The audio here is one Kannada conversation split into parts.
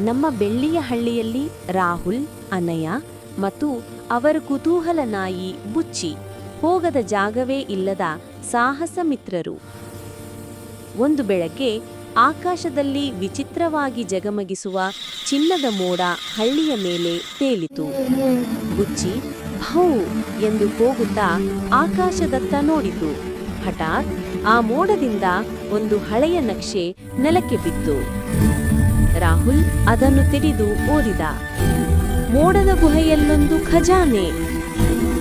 ನಮ್ಮ ಬೆಳ್ಳಿಯ ಹಳ್ಳಿಯಲ್ಲಿ ರಾಹುಲ್, ಅನಯ ಮತ್ತು ಅವರ ಕುತೂಹಲ ನಾಯಿ ಬುಚ್ಚಿ ಹೋಗದ ಜಾಗವೇ ಇಲ್ಲದ ಸಾಹಸ ಮಿತ್ರರು. ಒಂದು ಬೆಳಗ್ಗೆ ಆಕಾಶದಲ್ಲಿ ವಿಚಿತ್ರವಾಗಿ ಜಗಮಗಿಸುವ ಚಿನ್ನದ ಮೋಡ ಹಳ್ಳಿಯ ಮೇಲೆ ತೇಲಿತು. ಬುಚ್ಚಿ ಭೌ ಎಂದು ಹೋಗುತ್ತಾ ಆಕಾಶದತ್ತ ನೋಡಿತು. ಹಠಾತ್ ಆ ಮೋಡದಿಂದ ಒಂದು ಹಳೆಯ ನಕ್ಷೆ ನೆಲಕ್ಕೆ ಬಿತ್ತು. ರಾಹುಲ್ ಅದನ್ನು ತಿಳಿದು ಓದಿದ. ಮೋಡದ ಗುಹೆಯಲ್ಲೊಂದು ಖಜಾನೆ.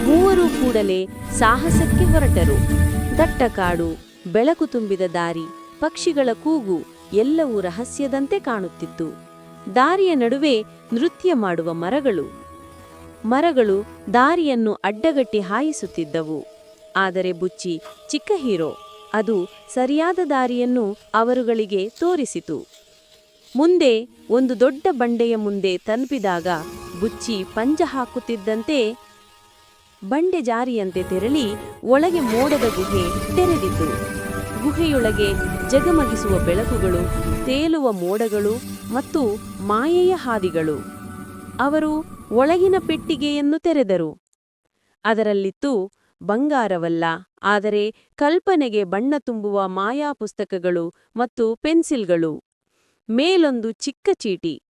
ಮೂವರು ಕೂಡಲೇ ಸಾಹಸಕ್ಕೆ ಹೊರಟರು. ದಟ್ಟ ಕಾಡು, ಬೆಳಕು ತುಂಬಿದ ದಾರಿ, ಪಕ್ಷಿಗಳ ಕೂಗು ಎಲ್ಲವೂ ರಹಸ್ಯದಂತೆ ಕಾಣುತ್ತಿತ್ತು. ದಾರಿಯ ನಡುವೆ ನೃತ್ಯ ಮಾಡುವ ಮರಗಳು. ಮರಗಳು ದಾರಿಯನ್ನು ಅಡ್ಡಗಟ್ಟಿ ಹಾಯಿಸುತ್ತಿದ್ದವು. ಆದರೆ ಬುಚ್ಚಿ, ಚಿಕ್ಕ ಹೀರೋ, ಅದು ಸರಿಯಾದ ದಾರಿಯನ್ನು ಅವರುಗಳಿಗೆ ತೋರಿಸಿತು. ಮುಂದೆ ಒಂದು ದೊಡ್ಡ ಬಂಡೆಯ ಮುಂದೆ ತಲುಪಿದಾಗ ಬುಚ್ಚಿ ಪಂಜ ಹಾಕುತ್ತಿದ್ದಂತೆ ಬಂಡೆ ಜಾರಿಯಂತೆ ತೆರಳಿ ಒಳಗೆ ಮೋಡದ ಗುಹೆ ತೆರೆದಿತು ಗುಹೆಯೊಳಗೆ ಜಗಮಗಿಸುವ ಬೆಳಕುಗಳು, ತೇಲುವ ಮೋಡಗಳು ಮತ್ತು ಮಾಯೆಯ ಹಾದಿಗಳು. ಅವರು ಒಳಗಿನ ಪೆಟ್ಟಿಗೆಯನ್ನು ತೆರೆದರು. ಅದರಲ್ಲಿತ್ತು ಬಂಗಾರವಲ್ಲ ಆದರೆ ಕಲ್ಪನೆಗೆ ಬಣ್ಣ ತುಂಬುವ ಮಾಯಾ ಪುಸ್ತಕಗಳು ಮತ್ತು ಪೆನ್ಸಿಲ್ಗಳು. ಮೇಲೊಂದು ಚಿಕ್ಕ ಚೀಟಿ.